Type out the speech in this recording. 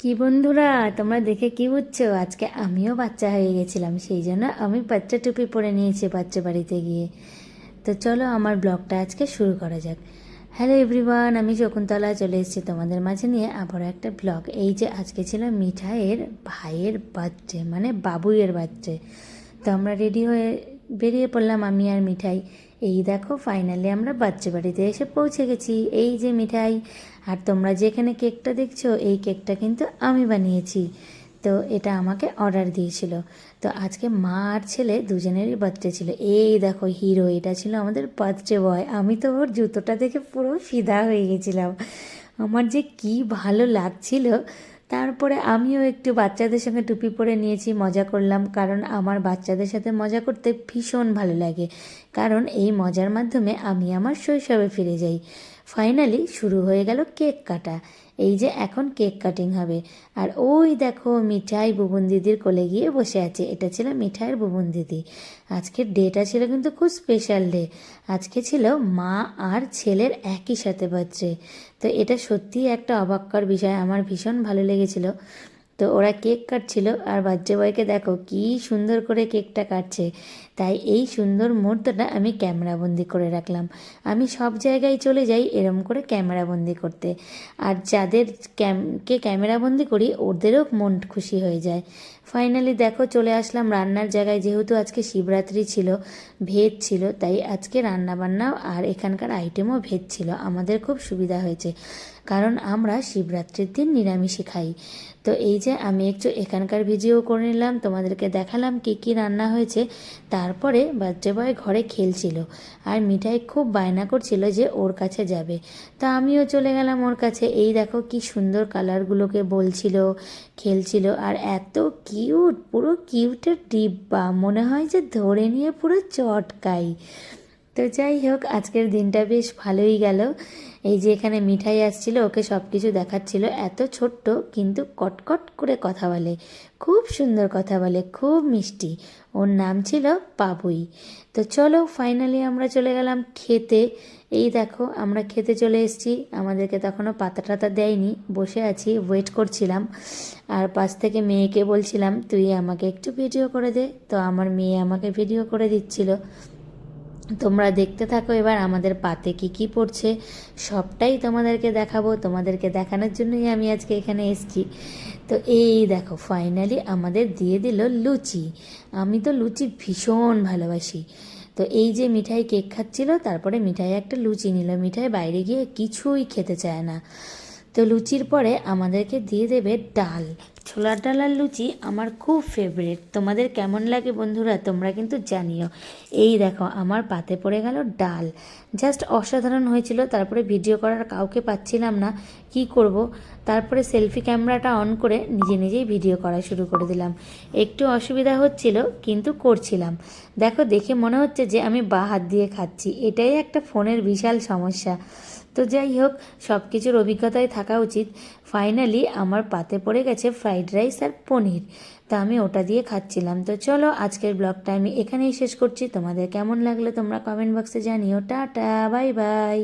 কি বন্ধুরা, তোমরা দেখে কি বুঝছ? আজকে আমিও বাচ্চা হয়ে গেছিলাম, সেই জন্য আমি বাচ্চা টুপি পরে নিয়েছি বাচ্চা বাড়িতে গিয়ে। তো চলো আমার ব্লগটা আজকে শুরু করা যাক। হ্যালো এভরিওয়ান, আমি শকুন্তলা, চলে এসেছি তোমাদের মাঝে নিয়ে আবারও একটা ব্লগ। এই যে আজকে ছিল মিঠাইয়ের ভাইয়ের বার্থডে মানে বাবুইয়ের বার্থডে। তো আমরা রেডি হয়ে বেরিয়ে পড়লাম আমি আর মিঠাই। এই দেখো ফাইনালি আমরা বাচ্চা বাড়িতে এসে পৌঁছে গেছি। এই যে মিঠাই, আর তোমরা যেখানে কেকটা দেখছ, এই কেকটা কিন্তু আমি বানিয়েছি। তো এটা আমাকে অর্ডার দিয়েছিল। তো আজকে মা আর ছেলে দুজনেরই বার্থডে ছিল। এই দেখো হিরো এটা ছিল আমাদের বার্থডে বয় আমি তো ওর জুতোটা দেখে পুরো ফিদা হয়ে গেছিলাম। আমার যে কি ভালো লাগছিল তারপরে আমিও একটু বাচ্চাদের সঙ্গে টুপি পরে নিয়েছি, মজা করলাম। কারণ আমার বাচ্চাদের সাথে মজা করতে ভীষণ ভালো লাগে। কারণ এই মজার মাধ্যমে আমি আমার শৈশবে ফিরে যাই। ফাইনালি শুরু হয়ে গেল কেক কাটা। এই যে এখন কেক কাটিং হবে। আর ওই দেখো মিঠাই বুবন দিদির কোলে গিয়ে বসে আছে। এটা ছিল মিঠাইয়ের বুবন দিদি। আজকের ডেটা ছিল কিন্তু খুব স্পেশাল ডে আজকে ছিল মা আর ছেলের একই সাথে বার্থডে তো এটা সত্যিই একটা অবাক্কর বিষয়। আমার ভীষণ ভালো লেগেছিল। তো ওরা কেক কাটছিল। আর বার্থডে বয়কে দেখো কি সুন্দর করে কেকটা কাটছে। তাই এই সুন্দর মুহূর্তটা আমি ক্যামেরাবন্দি করে রাখলাম। আমি সব জায়গায় চলে যাই এরম করে ক্যামেরাবন্দি করতে। আর যাদের ক্যামকে ক্যামেরাবন্দি করি, ওদেরও মন খুশি হয়ে যায়। ফাইনালি দেখো, চলে আসলাম রান্নার জায়গায়। যেহেতু আজকে শিবরাত্রি ছিল, ভেজ ছিল, তাই আজকে রান্না বান্নাও আর এখানকার আইটেমও ভেজ ছিল। আমাদের খুব সুবিধা হয়েছে, কারণ আমরা শিবরাত্রির দিন নিরামিষই খাই। তো এই যে আমি একটু এখানকার ভিডিও করে নিলাম, তোমাদেরকে দেখালাম কি কি রান্না হয়েছে তারপরে বাচ্চা বয় ঘরে খেলছিল আর মিঠাই খুব বায়না করছিল যে ওর কাছে যাবে। তা আমিও চলে গেলাম ওর কাছে। এই দেখো কি সুন্দর কালারগুলোকে বলছিল, খেলছিল আর এত কিউট পুরো কিউটের ডিব্বা। মনে হয় যে ধরে নিয়ে পুরো চটকাই। তো যাই হোক, আজকের দিনটা বেশ ভালোই গেল। এই যে এখানে মিঠাই আসছিল, ওকে সব কিছু দেখাচ্ছিল। এত ছোট্ট, কিন্তু কটকট করে কথা বলে। খুব সুন্দর কথা বলে, খুব মিষ্টি। ওর নাম ছিল পাবুই তো চলো ফাইনালি আমরা চলে গেলাম খেতে। এই দেখো, আমরা খেতে চলে এসেছি। আমাদেরকে তখনও পাতা টাতা দেয়নি। বসে আছি ওয়েট করছিলাম। আর পাশ থেকে মেয়েকে বলছিলাম, তুই আমাকে একটু ভিডিও করে দে। তো আমার মেয়ে আমাকে ভিডিও করে দিচ্ছিল। তোমরা দেখতে থাকো এবার আমাদের পাতে কি কি পড়ছে। সবটাই তোমাদেরকে দেখাবো। তোমাদেরকে দেখানোর জন্যই আমি আজকে এখানে এসেছি। তো এই দেখো ফাইনালি আমাদের দিয়ে দিল লুচি। আমি তো লুচি ভীষণ ভালোবাসি। তো এই যে মিঠাই কেক খাচ্ছিল, তারপরে মিঠাই একটা লুচি নিল। মিঠাই বাইরে গিয়ে কিছুই খেতে চায় না। তো লুচির পরে আমাদেরকে দিয়ে দেবে ডাল। ছোলার ডাল আর লুচি আমার খুব ফেভারিট তোমাদের কেমন লাগে বন্ধুরা, তোমরা কিন্তু জানিও। এই দেখো, আমার পাতে পড়ে গেল ডাল। জাস্ট অসাধারণ হয়েছিল, তারপরে ভিডিও করার কাউকে পাচ্ছিলাম না। কি করব? তারপরে সেলফি ক্যামেরাটা অন করে নিজে নিজেই ভিডিও করা শুরু করে দিলাম। একটু অসুবিধা হচ্ছিল, কিন্তু করছিলাম। দেখো, দেখে মনে হচ্ছে যে আমি বা হাত দিয়ে খাচ্ছি। এটাই একটা ফোনের বিশাল সমস্যা। তো যাই হোক সব কিছুর অভিজ্ঞতায় থাকা উচিত। ফাইনালি আমার পাতে পড়ে গেছে ফ্রাইড রাইস আর পনির। তা আমি ওটা দিয়ে খাচ্ছিলাম। তো চলো, আজকের ব্লগটা আমি এখানেই শেষ করছি। তোমাদের কেমন লাগলে তোমরা কমেন্ট বক্সে জানিও। Tata bye bye